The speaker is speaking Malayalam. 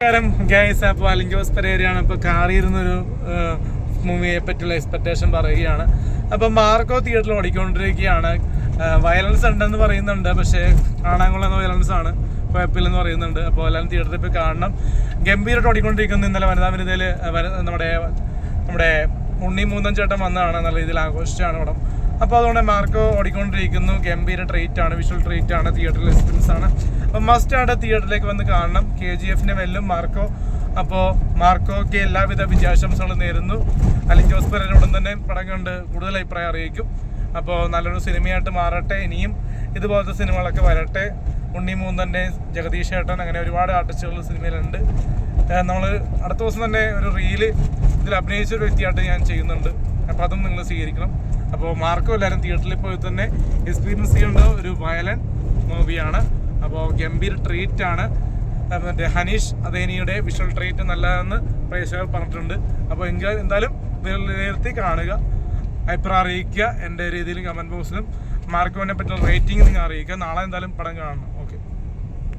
നമസ്കാരം. ഗൈസ് അപ്പോൾ അലിഞ്ചോസ് പരേരിയാണ്. ഇപ്പോൾ കാറിയിരുന്നൊരു മൂവിയെ പറ്റിയുള്ള എക്സ്പെക്ടേഷൻ പറയുകയാണ്. അപ്പോൾ മാർക്കോ തിയേറ്ററിൽ ഓടിക്കൊണ്ടിരിക്കുകയാണ്. വയലൻസ് ഉണ്ടെന്ന് പറയുന്നുണ്ട്. പക്ഷേ കാണാൻ കൊള്ളുന്ന വയലൻസ് ആണ്. കുഴപ്പമില്ലെന്ന് പറയുന്നുണ്ട്. അപ്പോൾ എല്ലാവരും തിയേറ്ററിൽ പോയി കാണണം. ഗംഭീരമായിട്ട് ഓടിക്കൊണ്ടിരിക്കുന്നു. ഇന്നലെ വനിതാ വനിതയിൽ നമ്മുടെ നമ്മുടെ ഉണ്ണി മൂന്നൻ ചേട്ടൻ വന്നതാണ്. നല്ല രീതിയിൽ ആഘോഷിച്ചാണ് പടം. അപ്പോൾ അതുകൊണ്ട് മാർക്കോ ഓടിക്കൊണ്ടിരിക്കുന്നു. ഗംഭീര ട്രീറ്റ് ആണ്. വിഷ്വൽ ട്രീറ്റ് ആണ്. തിയേറ്ററിൽ എക്സ്പീരിയൻസ് ആണ്. അപ്പോൾ മസ്റ്റ് ആണ് തിയേറ്ററിലേക്ക് വന്ന് കാണണം. കെ ജി എഫിനെ വെല്ലും മാർക്കോ. അപ്പോൾ മാർക്കോയ്ക്ക് എല്ലാവിധ വിജയാശംസകളും നേരുന്നു. അലി ജോസ് പെരേരോടും തന്നെ പടം കണ്ട് കൂടുതൽ അഭിപ്രായം അറിയിക്കും. അപ്പോൾ നല്ലൊരു സിനിമയായിട്ട് മാറട്ടെ ഇനിയും. ഇതുപോലത്തെ സിനിമകളൊക്കെ വരട്ടെ. ഉണ്ണി മൂന്നന്റെ ജഗദീഷ് ഏട്ടൻ അങ്ങനെ ഒരുപാട് ആർട്ടിസ്റ്റുകൾ സിനിമയിലുണ്ട്. നമ്മൾ അടുത്ത ദിവസം തന്നെ ഒരു റീൽ ഇതിൽ അഭിനയിച്ച ഒരു വ്യക്തിയായിട്ട് ഞാൻ ചെയ്യുന്നുണ്ട്. അപ്പോൾ അതും നിങ്ങൾ സ്വീകരിക്കണം. അപ്പോൾ മാർക്കും എല്ലാവരും തിയേറ്ററിൽ പോയി തന്നെ എക്സ്പീരിയൻസ് ചെയ്യേണ്ട ഒരു വയലൻ മൂവിയാണ് അപ്പോൾ ഗംഭീർ ട്രീറ്റ് ആണ്. ആ, മറ്റേ ഹനീഷ് അദേനിയുടെ വിഷ്വൽ ട്രീറ്റ് നല്ലതെന്ന് പ്രേക്ഷകർ പറഞ്ഞിട്ടുണ്ട്. അപ്പോൾ എങ്കിൽ എന്തായാലും വിലയിരുത്തി കാണുക അഭിപ്രായം അറിയിക്കുക എന്റെ രീതിയിൽ കമന്റ് ബോക്സിലും മാർക്കോനെ പറ്റിയുള്ള റേറ്റിംഗ് നിങ്ങൾ അറിയിക്കുക. നാളെ എന്തായാലും പടം കാണണം.